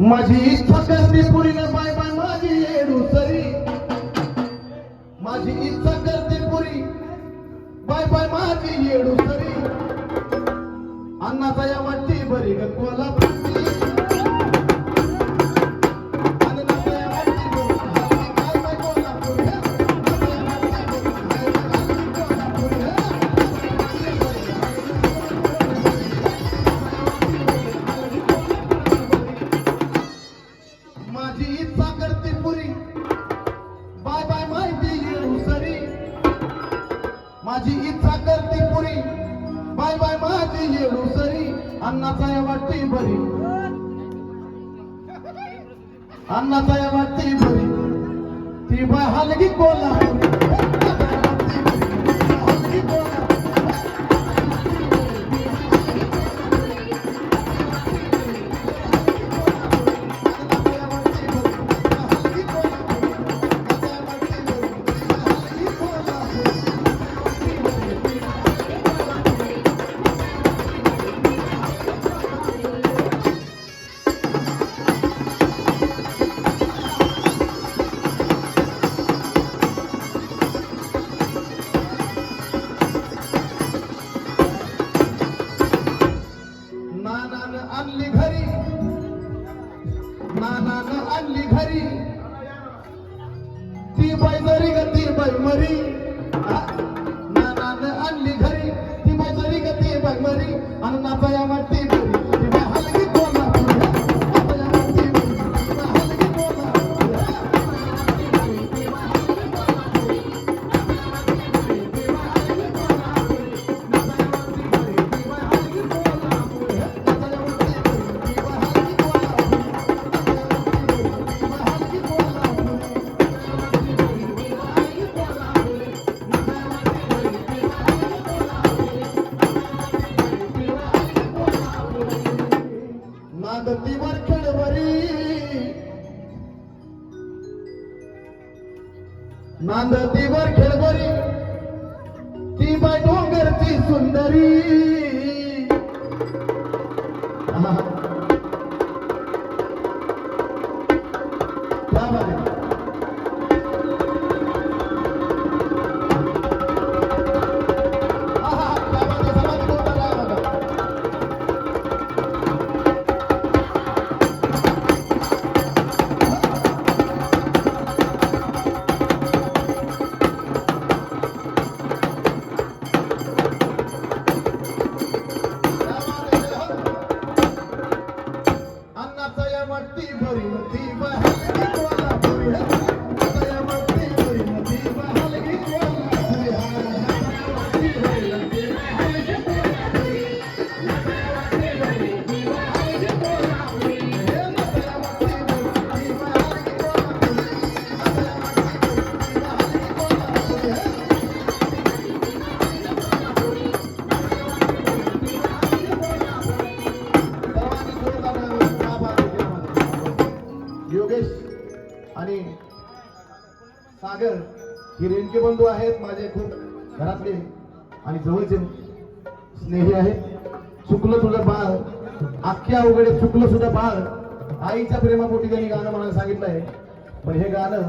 माझी इच्छा करते पुरी ना बाय बाय माझी येडू सरी माझी इच्छा करते पुरी बाय बाय माझी येडू सरी अन्नाचा या वाटते बरी ग कोला माझी इच्छा पुरी. बाय बाय माझी येडू सरी. अन्नाचा या वाटती बरी अन्नाचा या वाटती बरी ती बाय हलगी कोला हलगी कोला नानानं आणली घरी ती बाई जरी ग ती बाई मरी हा? नानानं आणली घरी ती बाई जरी ग ती बाई मरी आणि नाचाया वाटती नागतीवर नांदतीवर खेळवरी ती बाय डोंगरची सुंदरी. अन्नाचा या सागर हे रेणके बंधू आहेत माझे खूप घरातले आणि जवळचे स्नेही आहेत. चुकलं तुझं बाळ अख्ख्या उघडे चुकलं सुद्धा बाळ. आईच्या प्रेमापोटी त्यांनी गाणं म्हणायला सांगितलंय. पण हे गाणं